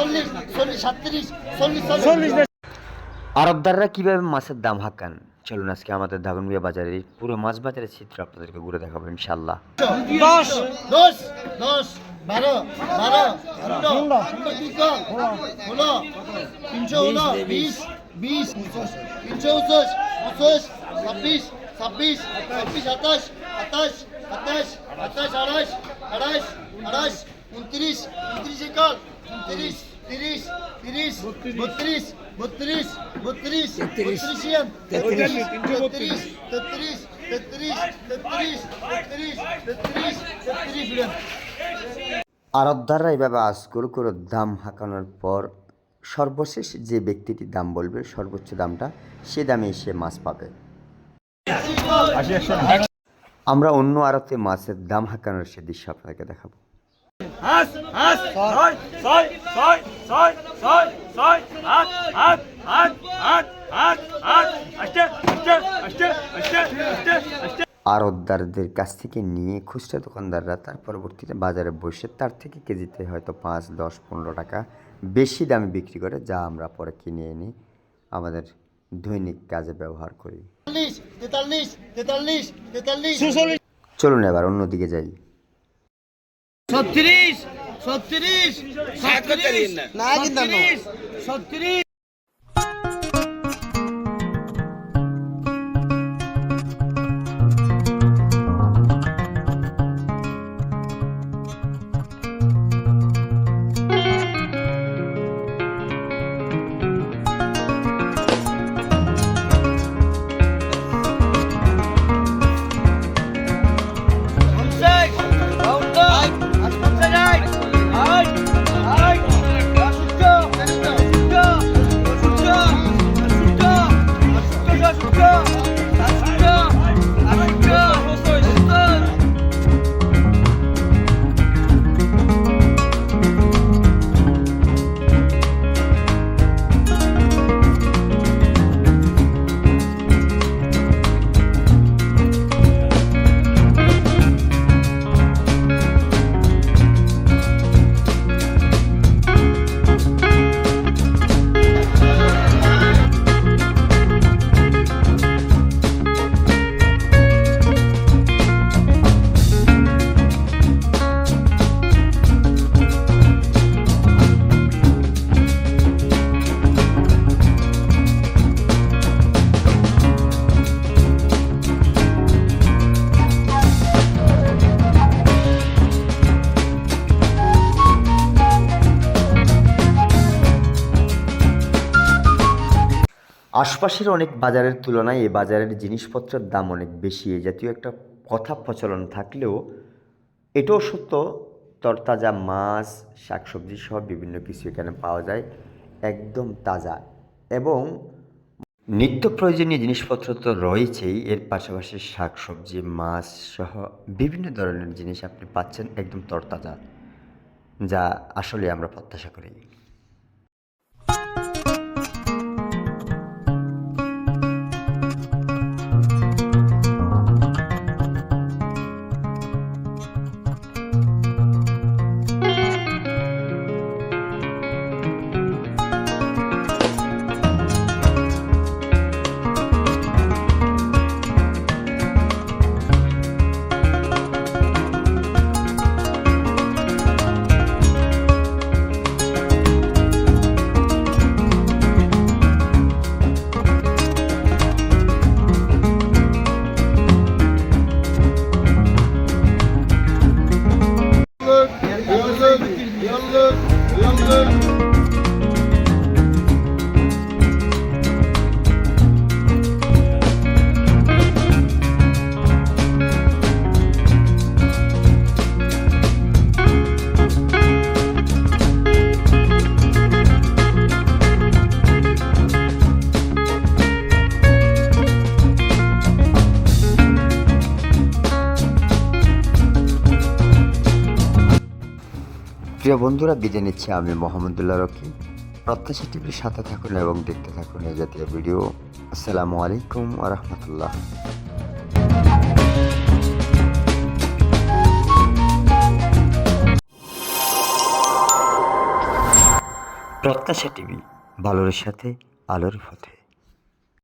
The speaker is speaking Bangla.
চল্লিশ চল্লিশ সাতত্রিশ চল্লিশ চল্লিশ। আরবদাররা কীভাবে মাছের দাম হাঁকান? চলুন আজকে আমাদের দাগনবিয়া বাজারে পুরো মাছ বাজারের চিত্র আপনাদেরকে ঘুরে দেখাবো ইনশাল্লাহ দশ। দশ দশ বারো বারো ষোলো ষোলো দুশো ষোলো তিনশো ষোলো বিশ বিশ তিনশো ছাব্বিশ ছাব্বিশ ছাব্বিশ সাতাশ সাতাশ সাতাশ সাতাশ আঠাশ আঠাশ আঠাশ উনত্রিশ উনত্রিশ একাল উনত্রিশ। তিরিশ তিরিশ বত্রিশ। বত্রিশ বত্রিশ বত্রিশ তেত্রিশ। তেত্রিশ। তেত্রিশ তেত্রিশ তেত্রিশ তেত্রিশ তেত্রিশ তেত্রিশ আরবদাররা এইভাবে আজগুলো করে দাম হাঁকানোর পর সর্বশেষ যে ব্যক্তিটি দাম বলবে সর্বোচ্চ দামটা সে দামে সে মাছ পাবে। আমরা অন্য আড়তে মাছের দাম হাঁকানোর সে দৃশ্য আপনাকে দেখাবো। হাস হাস ছয় ছয় ছয় ছয় ছয় ছয় আট আট আট আট আট আট আষ্টে আষ্টে আষ্টে আষ্টে আষ্টে আষ্টে আড়তদারদের কাছ থেকে নিয়ে খুচরা দোকানদাররা তার পরবর্তীতে বাজারে বসে তার থেকে কেজিতে হয়তো পাঁচ দশ পনেরো টাকা বেশি দামে বিক্রি করে যা আমরা পরে কিনে এনে আমাদের দৈনিক কাজে ব্যবহার করি। চলুন এবার অন্যদিকে যাই। ছত্রিশ ছত্রিশ ছত্রিশ না? কিন্তু ছত্রিশ। আশপাশের অনেক বাজারের তুলনায় এই বাজারের জিনিসপত্রের দাম অনেক বেশি। এই জাতীয় একটা কথা প্রচলন থাকলেও এটাও সত্য, তরতাজা মাছ, শাকসবজি সহ বিভিন্ন কিছু এখানে পাওয়া যায়, একদম তাজা। এবং নিত্য প্রয়োজনীয় জিনিসপত্র তো রয়েছেই, এর পাশাপাশি শাকসবজি, মাছ সহ বিভিন্ন ধরনের জিনিস আপনি পাচ্ছেন একদম তরতাজা, যা আসলে আমরা প্রত্যাশা করি। প্রিয় বন্ধুরা, বিদায় নিচ্ছি আমি মোহাম্মদুল্লাহ রকি। প্রত্যাশা টিভির সাথে থাকুন এবং দেখতে থাকুন এই জাতীয় ভিডিও। আসসালামু আলাইকুম আ প্রত্যাশা টিভি ভালোর সাথে, আলোর পথে।